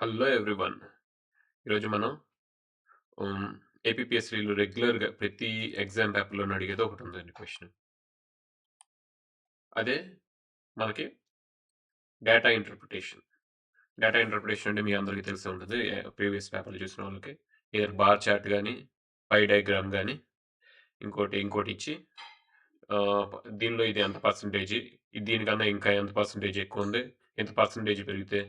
Hello everyone. ఈరోజు మనం ఏపీఎస్సీలు రెగ్యులర్‌గా ప్రతి ఎగ్జామ్ పేపర్‌లోనూ అడిగేది ఒకటుందండి క్వశ్చన్ అదే మనకి డేటా ఇంటర్ప్రిటేషన్. డేటా ఇంటర్ప్రిటేషన్ అంటే మీ అందరికీ తెలిసే ఉంటుంది ప్రీవియస్ పేపర్‌లు చూసిన వాళ్ళకి. ఏదైనా బార్ చార్ట్ కానీ పై డయాగ్రామ్ కానీ ఇంకోటి ఇంకోటి ఇచ్చి ఆహ్, దీనిలో ఇది ఎంత పర్సెంటేజి, దీనికన్నా ఇంకా ఎంత పర్సెంటేజ్ ఎక్కువుంది, ఎంత పర్సెంటేజ్ పెరిగితే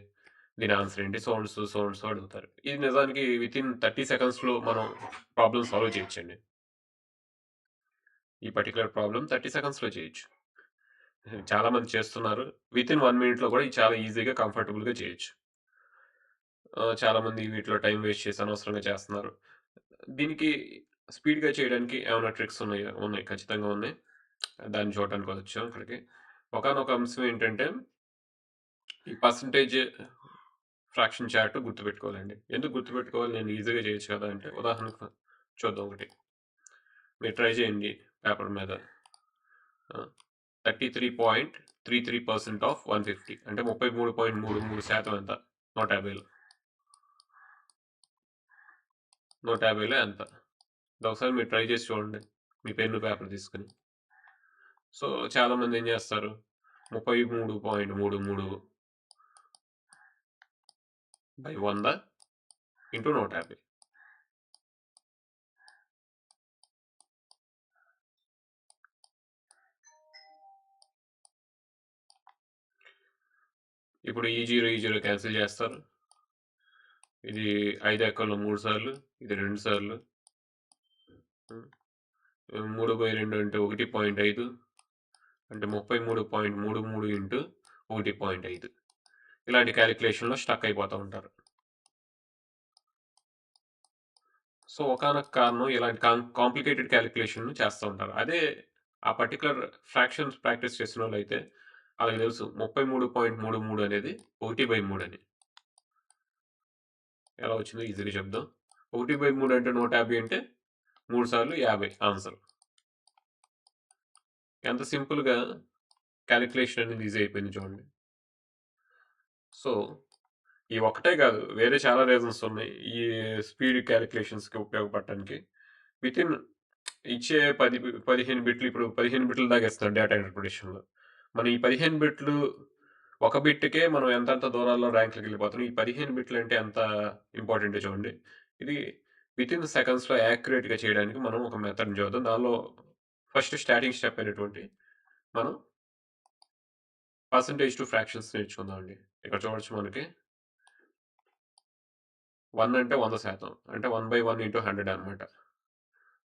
దీని ఆన్సర్ ఏంటి? So and so, so and so అడుగుతారు. ఇది నిజానికి వితిన్ 30 సెకండ్స్‌లో మనం ప్రాబ్లమ్ సాల్వ్ చేయొచ్చండి. ఈ పర్టిక్యులర్ ప్రాబ్లమ్ 30 సెకండ్స్‌లో చేయొచ్చు. చాలా మంది చేస్తున్నారు. వితిన్ 1 మినిట్‌లో కూడా ఇది చాలా ఈజీగా, కంఫర్టబుల్‌గా చేయొచ్చు. చాలామంది వీటిలో టైమ్ వేస్ట్ చేసి అనవసరంగా చేస్తున్నారు. దీనికి స్పీడ్‌గా చేయడానికి ఏమైనా ట్రిక్స్ ఉన్నాయా? ఉన్నాయి. ఖచ్చితంగా ఉన్నాయి. దాన్ని చూడటానికి వచ్చాం ఇక్కడికి. ఒకానొక అంశం ఏంటంటే ఈ పర్సెంటేజ్ ఫ్రాక్షన్ చార్ట్ గుర్తుపెట్టుకోవాలండి. ఎందుకు గుర్తుపెట్టుకోవాలి? నేను ఈజీగా చేయొచ్చు కదా! అంటే ఉదాహరణకు చూద్దాం ఒకటి. మీరు ట్రై చేయండి పేపర్ మీద. Thirty three point three three percent of 150 అంటే 33.33% ఎంత? 150లో. 150లో ఎంత? ఒకసారి మీరు ట్రై చేసి చూడండి. మీ పెన్ను, పేపర్ తీసుకొని. సో చాలామంది ఏం చేస్తారు? ముప్పై మూడు పాయింట్ మూడు మూడు బై వంద ఇంటూ నూట యాభై. ఇప్పుడు ఈ జీరో ఈ జీరో క్యాన్సిల్ చేస్తారు. ఇది ఐదు ఎక్కల్లో మూడు సార్లు ఇది రెండు సార్లు. మూడు బై రెండు అంటే ఒకటి పాయింట్ ఐదు. అంటే ముప్పై మూడు పాయింట్ మూడు మూడు ఇంటూ ఒకటి పాయింట్ ఐదు. ఇలాంటి క్యాలిక్యులేషన్లో స్టక్ అయిపోతూ ఉంటారు. సో ఒకనొక కారణం ఇలాంటి కాంప్లికేటెడ్ క్యాలిక్యులేషన్ చేస్తూ ఉంటారు. అదే ఆ పర్టికులర్ ఫ్రాక్షన్స్ ప్రాక్టీస్ చేసిన వాళ్ళు అయితే అలాగే తెలుసు ముప్పై మూడు పాయింట్ మూడు మూడు అనేది ఒకటి బై మూడు అని. ఎలా వచ్చిందో ఈజీగా చెప్దాం. ఒకటి బై మూడు అంటే నూట యాభై అంటే మూడు సార్లు యాభై ఆన్సర్. ఎంత సింపుల్‌గా క్యాలిక్యులేషన్ అనేది ఈజీ అయిపోయింది చూడండి. సో, ఈ ఒక్కటే కాదు. వేరే చాలా రీజన్స్ ఉన్నాయి. ఈ స్పీడ్ క్యాలిక్యులేషన్స్కి ఉపయోగపడటానికి. వితిన్ ఇచ్చే పది పదిహేను బిట్లు ఇప్పుడు 15 బిట్ల దాకా ఇస్తారు డేటా ఇంటర్ప్రిటేషన్‌లో. మనం ఈ 15 బిట్లు ఒక బిట్‌కే మనం ఎంతెంత దూరాల్లో ర్యాంక్‌లకెళ్ళిపోతున్నాం. ఈ 15 బిట్లు అంటే ఎంత ఇంపార్టెంట్ చూడండి. ఇది వితిన్ సెకండ్స్‌లో యాక్యురేట్‌గా చేయడానికి మనం ఒక మెథడ్ చూద్దాం. దానిలో ఫస్ట్ స్టార్టింగ్ స్టెప్ అయినటువంటి మనం పర్సంటేజ్ టు ఫ్రాక్షన్స్ నేర్చుకుందామండి. ఇక్కడ చూడొచ్చు మనకి. వన్ అంటే వంద శాతం. అంటే one by one into hundred అనమాట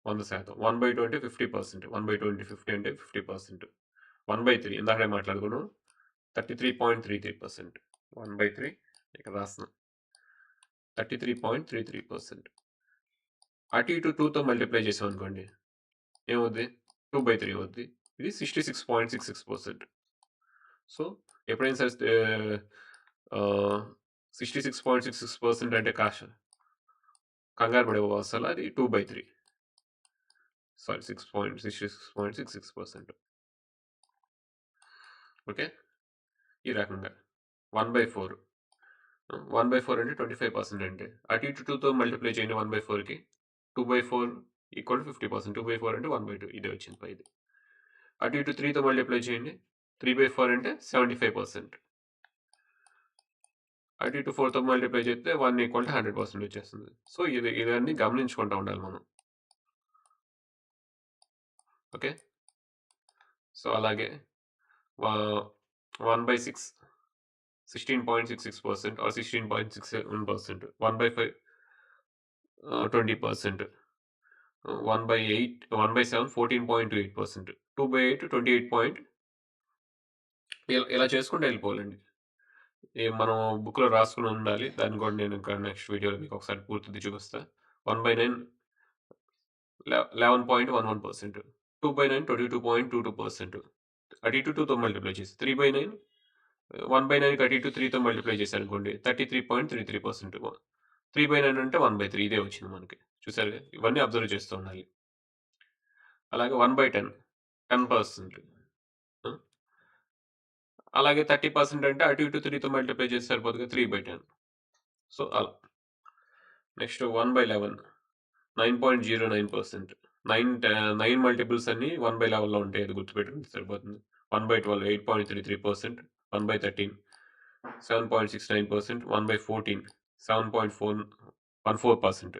వంద శాతం. One by twenty fifty percent. One by twenty fifty అంటే fifty percent. One by three. ఇందాకనే మాట్లాడుకున్నాం. Thirty three point three three percent. One by three. ఇక్కడ రాస్తున్నాం. Thirty three point three three percent. అటు ఇటు టూతో మల్టిప్లై చేసాం అనుకోండి ఏమవుద్ది? టూ బై త్రీ వద్ది ఇది sixty six point six six percent. So ఎప్పుడైనా సరే sixty six point six six percent అంటే కాష కంగారు పడే అసలు అది two by three. Sorry six point sixty six point six six percent. Okay? ఈ రకంగా. One by four. One by four అంటే ట్వంటీ ఫైవ్ పర్సెంట్ అంటే. అటు ఇటు టూతో మల్టిప్లై చేయండి వన్ బై ఫోర్కి. Two by four equal fifty percent two by four అంటే వన్ బై టూ ఇదే వచ్చింది పైది అటు ఇటు త్రీతో అప్లై చేయండి. త్రీ బై ఫోర్ అంటే సెవెంటీ ఫైవ్ పర్సెంట్. అటు ఇటు ఫోర్తో మల్టిప్లై చేస్తే one equal to hundred percent వచ్చేస్తుంది. సో ఇది ఇదన్నీ గమనించుకుంటూ ఉండాలి మనం. ఓకే? సో అలాగే one by six sixteen point six six percent or sixteen point six one percent one by five twenty percent. One by eight one by seven fourteen point two eight percent two by eight twenty eight point ఇలా చేసుకుంటూ వెళ్ళిపోవాలండి. మనం బుక్లో రాసుకుని ఉండాలి. దాన్ని కూడా నేను ఇంకా నెక్స్ట్ వీడియోలో మీకు ఒకసారి పూర్తిది చూపిస్తా. One by nine eleven point one one percent two by nine twenty two point two two percent అటు టూ టూతో మల్టిప్లై చేసి three by nine one by nine thirty two త్రీతో multiply చేసి అనుకోండి thirty three point three three percent three by nine అంటే one by three ఇదే వచ్చింది మనకి. చూసారు ఇవన్నీ అబ్జర్వ్ చేస్తూ ఉండాలి. అలాగే one by ten ten percent. అలాగే థర్టీ పర్సెంట్ అంటే అటు ఇటు త్రీతో మల్టిప్లై చేసి సరిపోతుంది త్రీ బై టెన్. సో అలా. Next one by eleven nine point zero nine percent. Nine nine multiples అన్ని వన్ బై లెవెన్లో ఉంటాయి అది గుర్తుపెట్టుకుంటే సరిపోతుంది. One by twelve eight point three three percent one by thirteen seven point six nine percent one by fourteen seven point four one four percent.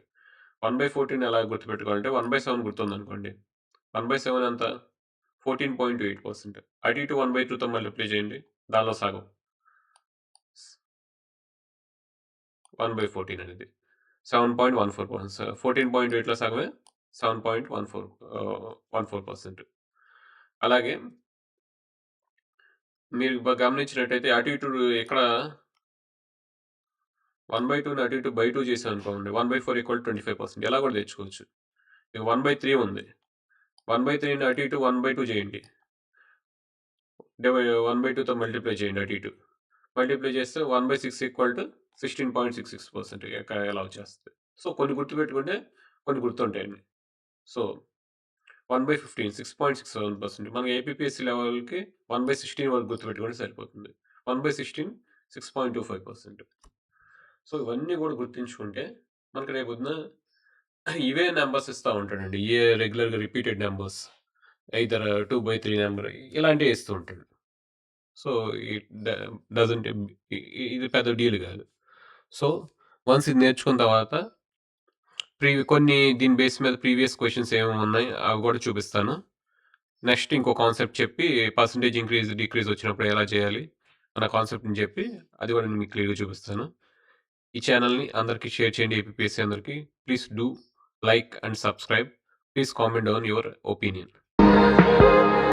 One by fourteen ఎలా గుర్తుపెట్టుకోవాలంటే one by seven గుర్తుందనుకోండి. One by seven ఎంత fourteen point eight percent. అటు ఇటు one by టూతో మళ్ళీ apply చేయండి దానిలో సగం. వన్ బై ఫోర్టీన్ అనేది. Seven point one four percent. Fourteen point ఎయిట్లో సగమే seven point one four one four percent. అలాగే మీరు గమనించినట్టయితే అటు ఇటు ఎక్కడ వన్ బై టూని అటు ఇటు బై టూ చేసాను అనుకోండి one by four equal twenty five percent ఎలా కూడా తెచ్చుకోవచ్చు ఇక వన్ బై త్రీ ఉంది వన్ బై త్రీని అటు ఇటు వన్ బై టూ చేయండి వన్ బై టూతో మల్టిప్లై చేయండి అటు ఇటు మల్టిప్లై చేస్తే one by six equal to sixteen point six six percent ఎలా వచ్చేస్తుంది సో కొన్ని గుర్తు పెట్టుకుంటే కొన్ని గుర్తుంటాయండి so one by fifteen six point six seven percent మనకి ఏపీఎస్సీ లెవెల్కి వన్ బై సిక్స్టీన్ వరకు గుర్తుపెట్టుకుంటే సరిపోతుంది one by sixteen six point two five percent so, ఇవన్నీ కూడా గుర్తుంచుకుంటే మనకి రేపొద్దున ఇవే నంబర్స్ ఇస్తా ఉంటాడండి. ఏ రెగ్యులర్‌గా రిపీటెడ్ నంబర్స్. టూ 2/3 నంబర్ ఇలాంటివి ఇస్తూ ఉంటాడు. సో, ఇట్ డ డజంట్ ఇ ఇది పెద్ద డీల్ కాదు. సో, వన్స్ ఇది నేర్చుకున్న తర్వాత ప్రీవి కొన్ని దీని బేస్ మీద ప్రీవియస్ క్వెషన్స్ ఏమేమి ఉన్నాయి అవి కూడా చూపిస్తాను. నెక్స్ట్ ఇంకో కాన్సెప్ట్ చెప్పి పర్సెంటేజ్ ఇంక్రీజ్, డిక్రీజ్ వచ్చినప్పుడు ఎలా చేయాలి అన్న కాన్సెప్ట్‌ని చెప్పి అది కూడా నేను మీకు క్లియర్‌గా చూపిస్తాను. ఈ ఛానల్ని అందరికి షేర్ చేయండి ఏపీపీఎస్సీ అందరికీ please do like and subscribe. Please comment down your opinion.